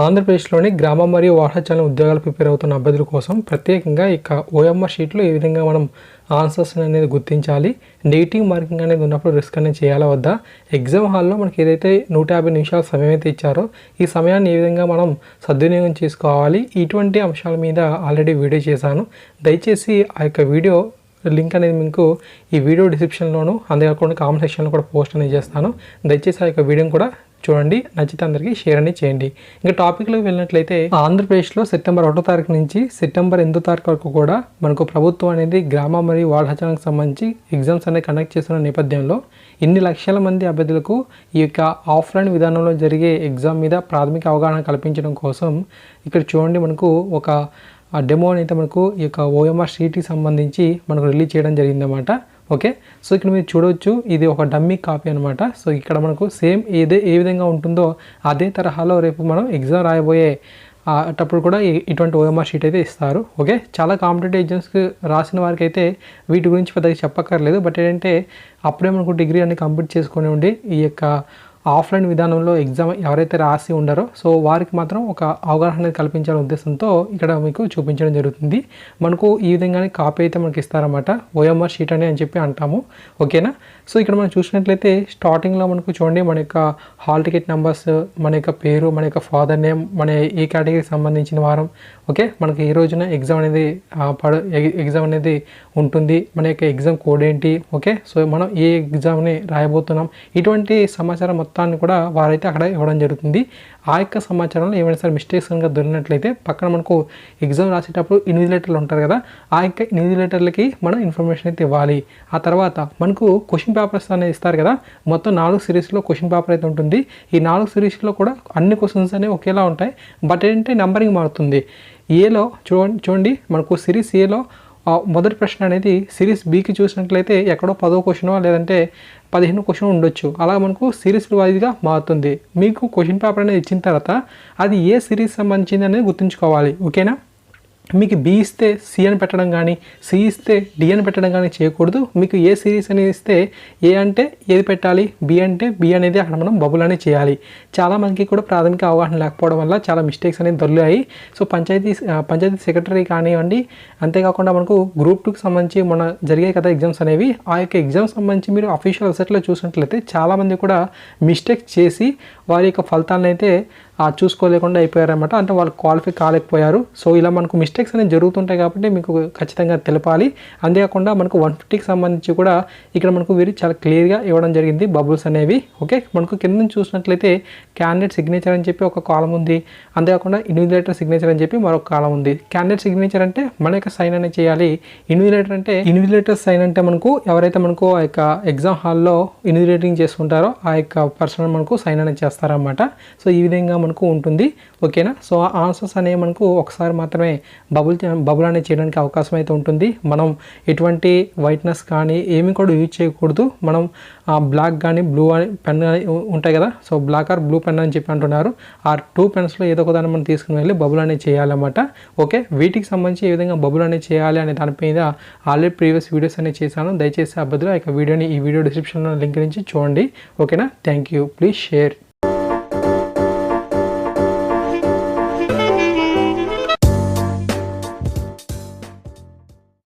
ఆంధ్రప్రదేశ్లోని గ్రామ మరియు వాహనచాలన ఉద్యోగాలు ప్రిపేర్ అవుతున్న అభ్యర్థుల కోసం ప్రత్యేకంగా ఇక ఓఎంఆర్ షీట్లో ఏ విధంగా మనం ఆన్సర్స్ అనేది గుర్తించాలి నెగిటివ్ మార్కింగ్ అనేది ఉన్నప్పుడు రిస్క్ అనేది చేయాలా వద్దా? ఎగ్జామ్ హాల్లో మనకి ఏదైతే నూట యాభై నిమిషాల సమయం అయితే ఇచ్చారో ఈ సమయాన్ని ఏ విధంగా మనం సద్వినియోగం చేసుకోవాలి? ఇటువంటి అంశాల మీద ఆల్రెడీ వీడియో చేశాను. దయచేసి ఆ యొక్క వీడియో లింక్ అనేది మీకు ఈ వీడియో డిస్క్రిప్షన్లోను అంతేకాకుండా కామెంట్ సెక్షన్లో కూడా పోస్ట్ అనేది చేస్తాను. దయచేసి ఆ యొక్క వీడియోని కూడా చూడండి నచ్చితే అందరికీ షేర్ అనేది చేయండి. ఇంకా టాపిక్లోకి వెళ్ళినట్లయితే ఆంధ్రప్రదేశ్లో సెప్టెంబర్ ఒకటో తారీఖు నుంచి సెప్టెంబర్ ఎనిమిదో తారీఖు వరకు కూడా మనకు ప్రభుత్వం అనేది గ్రామ మరియు వార్డాచాలకు సంబంధించి ఎగ్జామ్స్ అనేది కండక్ట్ చేస్తున్న నేపథ్యంలో ఇన్ని లక్షల మంది అభ్యర్థులకు ఈ యొక్క ఆఫ్లైన్ విధానంలో జరిగే ఎగ్జామ్ మీద ప్రాథమిక అవగాహన కల్పించడం కోసం ఇక్కడ చూడండి మనకు ఒక డెమో అనేది మనకు ఈ యొక్క ఓఎంఆర్ షీట్కి సంబంధించి మనకు రిలీజ్ చేయడం జరిగిందన్నమాట. ఓకే? సో ఇక్కడ మీరు చూడవచ్చు ఇది ఒక డమ్మీ కాపీ అనమాట సో ఇక్కడ మనకు సేమ్ ఏదే ఏ విధంగా ఉంటుందో అదే తరహాలో రేపు మనం ఎగ్జామ్ రాయబోయే అటప్పుడు కూడా ఇటువంటి ఓఎంఆర్ షీట్ అయితే ఇస్తారు. ఓకే? చాలా కాంపిటేటివ్ ఎగ్జామ్స్కి రాసిన వారికి అయితే వీటి గురించి పెద్దగా చెప్పక్కర్లేదు. బట్ ఏంటంటే అప్పుడే మనకు డిగ్రీ అన్ని కంప్లీట్ చేసుకొని ఉండి ఈ యొక్క ఆఫ్లైన్ విధానంలో ఎగ్జామ్ ఎవరైతే రాసి ఉండారో సో వారికి మాత్రం ఒక అవగాహన అనేది కల్పించాలనే ఉద్దేశంతో ఇక్కడ మీకు చూపించడం జరుగుతుంది. మనకు ఈ విధంగానే కాపీ అయితే మనకి ఇస్తారన్నమాట. ఓఎంఆర్ షీట్ అని అని చెప్పి అంటాము. ఓకేనా? సో ఇక్కడ మనం చూసినట్లయితే స్టార్టింగ్లో మనకు చూడండి మన యొక్క హాల్ టికెట్ నెంబర్స్ మన యొక్క పేరు మన యొక్క ఫాదర్ నేమ్ మన ఏ కేటగిరీకి సంబంధించిన వారం ఓకే? మనకి ఈ రోజున ఎగ్జామ్ అనేది పడ ఎగ్జామ్ అనేది ఉంటుంది మన యొక్క ఎగ్జామ్ కోడ్ ఏంటి ఓకే? సో మనం ఏ ఎగ్జామ్ని రాయబోతున్నాం ఇటువంటి సమాచారం మొత్తం మొత్తాన్ని కూడా వారైతే అక్కడ ఇవ్వడం జరుగుతుంది. ఆ యొక్క సమాచారంలో ఏమైనా సరే మిస్టేక్స్ కనుక దొరికినట్లయితే పక్కన మనకు ఎగ్జామ్ రాసేటప్పుడు ఇన్విజిలేటర్లు ఉంటారు కదా ఆ యొక్క ఇన్విజిలేటర్లకి మనం ఇన్ఫర్మేషన్ అయితే ఇవ్వాలి. ఆ తర్వాత మనకు క్వశ్చన్ పేపర్స్ అనేది ఇస్తారు కదా మొత్తం నాలుగు సిరీస్లో క్వశ్చన్ పేపర్ అయితే ఉంటుంది. ఈ నాలుగు సిరీస్లో కూడా అన్ని క్వశ్చన్స్ అనేవి ఒకేలా ఉంటాయి. బట్ ఏంటంటే నెంబరింగ్ మారుతుంది. ఏలో చూడండి చూడండి మనకు సిరీస్ ఏలో మొదటి ప్రశ్న అనేది సిరీస్ బీకి చూసినట్లయితే ఎక్కడో పదో క్వశ్చనో లేదంటే పదిహేను క్వశ్చన్ ఉండొచ్చు. అలా మనకు సిరీస్ వైజ్గా మారుతుంది. మీకు క్వశ్చన్ పేపర్ అనేది ఇచ్చిన తర్వాత అది ఏ సిరీస్ సంబంధించింది అనేది గుర్తుంచుకోవాలి. ఓకేనా? మీకు బి ఇస్తే సి అని పెట్టడం కానీ సి ఇస్తే డి అని పెట్టడం కానీ చేయకూడదు. మీకు ఏ సిరీస్ అనేది ఇస్తే ఏ అంటే ఏది పెట్టాలి? బి అంటే బి అనేది అక్కడ మనం బబుల్ అనేది చేయాలి. చాలా మందికి కూడా ప్రాథమిక అవగాహన లేకపోవడం వల్ల చాలా మిస్టేక్స్ అనేది దొరికాయి. సో పంచాయతీ పంచాయతీ సెక్రటరీ కానివ్వండి అంతేకాకుండా మనకు గ్రూప్ టూకి సంబంధించి మన జరిగాయి కదా ఎగ్జామ్స్ అనేవి. ఆ యొక్క ఎగ్జామ్స్ సంబంధించి మీరు అఫీషియల్ వెబ్సైట్లో చూసినట్లయితే చాలామంది కూడా మిస్టేక్స్ చేసి వారి యొక్క ఫలితాలను అయితే చూసుకోలేకుండా అయిపోయారన్నమాట. అంటే వాళ్ళు క్వాలిఫై కాలేకపోయారు. సో ఇలా మనకు మిస్టేక్స్ అనేవి జరుగుతుంటాయి కాబట్టి మీకు ఖచ్చితంగా తెలపాలి. అంతేకాకుండా మనకు వన్ ఫిఫ్టీకి సంబంధించి కూడా ఇక్కడ మనకు వీరు చాలా క్లియర్గా ఇవ్వడం జరిగింది బబుల్స్ అనేవి. ఓకే? మనకు కింద నుంచి చూసినట్లయితే క్యాండిడేట్ సిగ్నేచర్ అని చెప్పి ఒక కాలం ఉంది. అంతేకాకుండా ఇన్విజిలేటర్ సిగ్నేచర్ అని చెప్పి మరొక కాలం ఉంది. క్యాండిడేట్ సిగ్నేచర్ అంటే మన యొక్క సైన్ అనేది చేయాలి. ఇన్విజిలేటర్ అంటే ఇన్విజిలేటర్ సైన్ అంటే మనకు ఎవరైతే మనకు ఆ యొక్క ఎగ్జామ్ హాల్లో ఇన్విజిలేటింగ్ చేసుకుంటారో ఆ యొక్క పర్సన్ మనకు సైన్ అనేది చేస్తారన్నమాట. సో ఈ విధంగా మనకు ఉంటుంది. ఓకేనా? సో ఆ ఆన్సర్స్ అనేవి మనకు ఒకసారి మాత్రమే బబుల్ బబుల్ అనేది చేయడానికి అవకాశం అయితే ఉంటుంది. మనం ఎటువంటి వైట్నెస్ కానీ ఏమి కూడా యూజ్ చేయకూడదు. మనం బ్లాక్ కానీ బ్లూ అని పెన్ ఉంటాయి కదా. So black or blue pen అని చెప్పి అంటున్నారు. ఆ టూ పెన్స్లో ఏదో ఒకదాన్ని మనం తీసుకుని వెళ్ళి బబుల్ అనేది చేయాలన్నమాట. ఓకే వీటికి సంబంధించి ఏ విధంగా బబుల్ అనేది చేయాలి అనే దాని మీద ఆల్రెడీ ప్రీవియస్ వీడియోస్ అనేది చేశాను. దయచేసి అభ్యర్థులు ఆ యొక్క వీడియోని ఈ వీడియో డిస్క్రిప్షన్లో లింక్ నుంచి చూడండి. ఓకేనా థ్యాంక్ యూ ప్లీజ్ షేర్